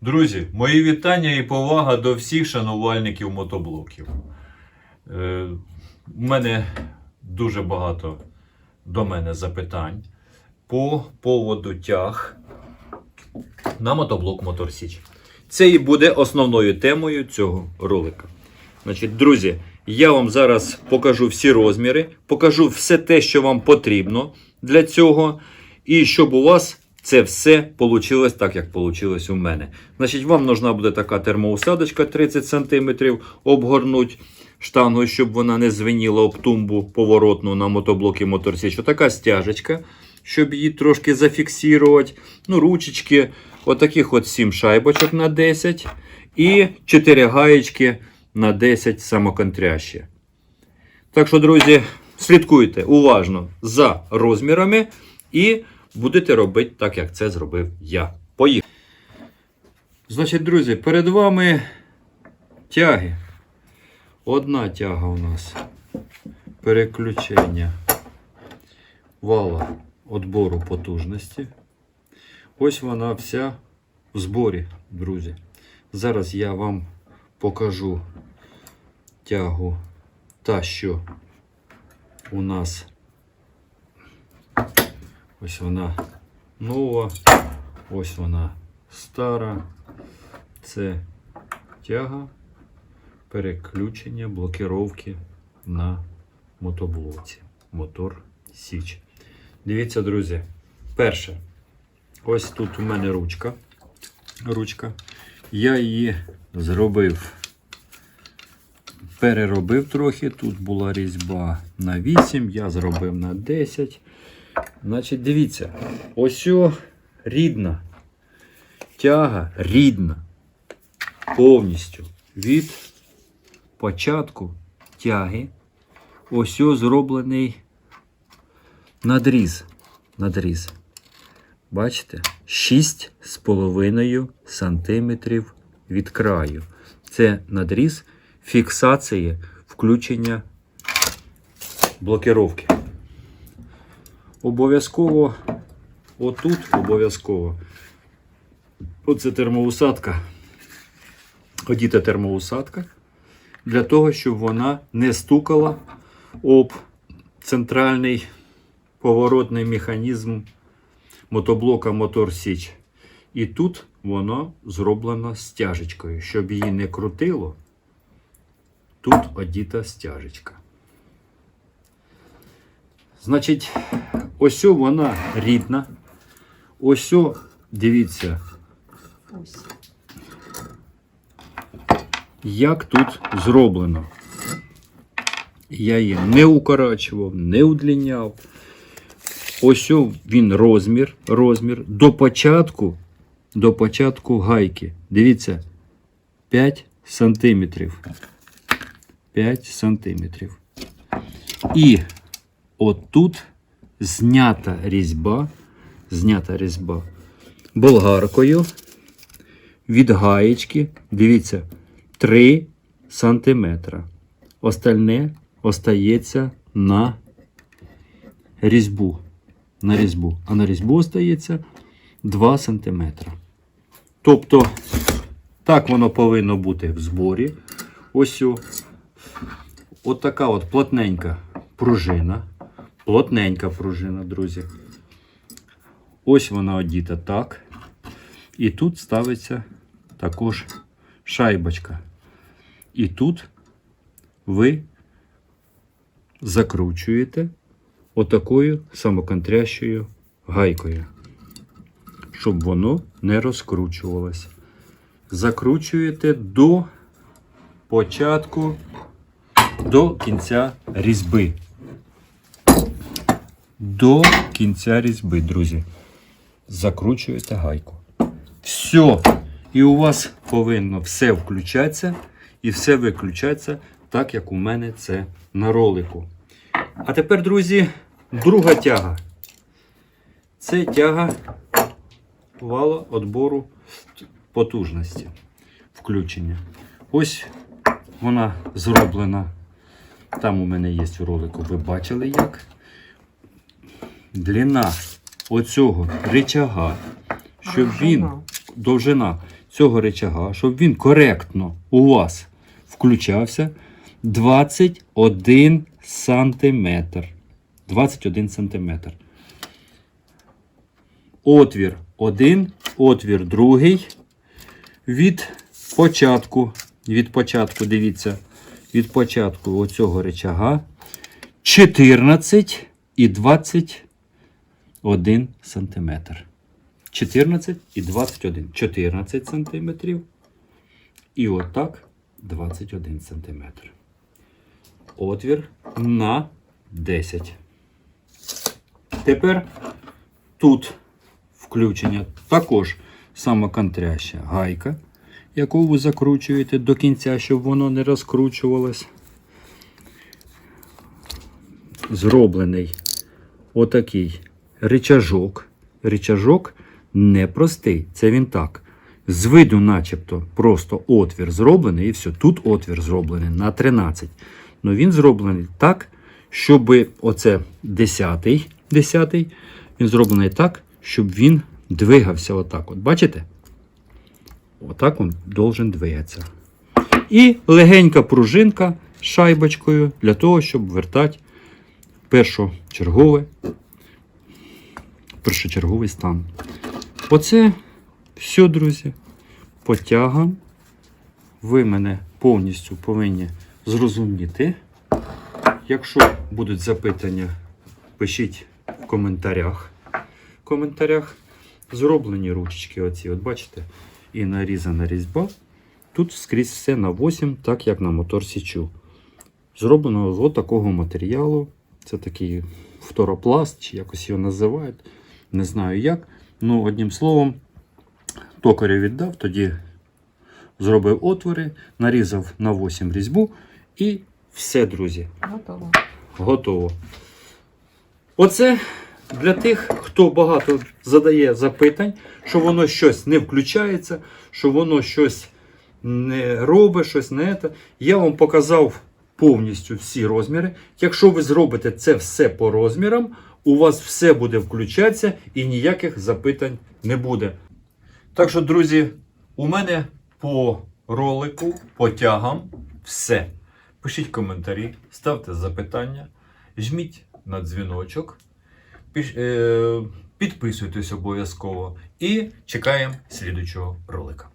Друзі, мої вітання і повага до всіх шанувальників мотоблоків. Е, у мене дуже багато до мене запитань по поводу тяг на мотоблок Мотор Січ. Це і буде основною темою цього ролика. Значить, друзі, я вам зараз покажу всі розміри, покажу все те, що вам потрібно для цього, і щоб у вас це все вийшло так, як вийшло у мене. Значить, вам нужна буде така термоусадочка 30 см, обгорнуть штангою, щоб вона не звеніла об тумбу поворотну на мотоблокі моторсіч. Така стяжечка, щоб її трошки зафіксувати. Ну, ручечки, отаких от 7 шайбочок на 10 і 4 гаєчки на 10 самоконтрящі. Так що, друзі, слідкуйте уважно за розмірами і будете робити так, як це зробив я. Поїхали. Значить, друзі, перед вами тяги. Одна тяга у нас переключення вала отбору потужності. Ось вона вся в зборі, друзі. Зараз я вам покажу тягу та, що у нас ось вона нова, ось вона стара. Це тяга переключення блокировки на мотоблоці. Мотор Січ. Дивіться, друзі. Перше. Ось тут у мене ручка. Ручка. Я її зробив, переробив трохи. Тут була різьба на 8, я зробив на 10. Значить, дивіться, ось о рідна. Тяга рідна. Повністю від початку тяги. Ось о зроблений надріз. Надріз. Бачите? 6,5 см від краю. Це надріз фіксації включення блокировки. Обов'язково отут обов'язково. Оце термоусадка. Одіта термоусадка. Для того, щоб вона не стукала об центральний поворотний механізм мотоблока Мотор Січ. І тут воно зроблено стяжечкою. Щоб її не крутило, тут одіта стяжечка. Значить, ось вона рідна. Ось, о, дивіться, Ось. як тут зроблено. Я її не укорачував, не удлиняв. Ось о він розмір, розмір до початку, до початку гайки. Дивіться, 5 сантиметрів. 5 сантиметрів. І отут знята різьба, знята різьба болгаркою від гаєчки, дивіться, 3 сантиметра. Остальне остається на різьбу. На різьбу. А на різьбу остається 2 см. Тобто, так воно повинно бути в зборі. Ось о. От така от плотненька пружина. Плотненька пружина, друзі. Ось вона одіта так. І тут ставиться також шайбочка. І тут ви закручуєте отакою самоконтрящою гайкою, щоб воно не розкручувалося. Закручуєте до початку, до кінця різьби. До кінця різьби, друзі. Закручуєте гайку. Все. І у вас повинно все включатися і все виключатися, так як у мене це на ролику. А тепер, друзі, друга тяга. Це тяга вала відбору потужності. Включення. Ось вона зроблена. Там у мене є в ролику, ви бачили як. Длина оцього рычага, щоб він Довжина. цього речага, щоб він коректно у вас включався 21 сантиметр. 21 сантиметр. Отвір один, отвір другий. Від початку, від початку, дивіться, від початку оцього речага 14 і 21 сантиметр. 14 і 21. 14 сантиметрів. І отак 21 сантиметр. Отвір на 10. Тепер тут включення також самоконтряща гайка, яку ви закручуєте до кінця, щоб воно не розкручувалось. Зроблений отакий рычажок. Рычажок непростий. Це він так. З виду, начебто, просто отвір зроблений, і все. Тут отвір зроблений на 13. Ну він зроблений так, щоб оце 10, 10 він зроблений так, щоб він двигався отак. От бачите? Отак він должен двигатися. І легенька пружинка шайбочкою для того, щоб вертати першочергове, першочерговий стан. Оце все, друзі. Потягам. Ви мене повністю повинні зрозуміти. Якщо будуть запитання, пишіть в коментарях. В коментарях зроблені ручечки оці, от бачите, і нарізана різьба. Тут скрізь все на 8, так як на мотор Січу. Зроблено з такого матеріалу. Це такий фторопласт, чи якось його називають. Не знаю як. Ну, одним словом, токарю віддав, тоді зробив отвори, нарізав на 8 різьбу і все, друзі. Готово. Готово. Оце для тих, хто багато задає запитань, що воно щось не включається, що воно щось не робить, щось не те. Я вам показав повністю всі розміри. Якщо ви зробите це все по розмірам, у вас все буде включатися і ніяких запитань не буде. Так що, друзі, у мене по ролику, по тягам все. Пишіть коментарі, ставте запитання, жміть на дзвіночок, е, підписуйтесь обов'язково і чекаємо слідучого ролика.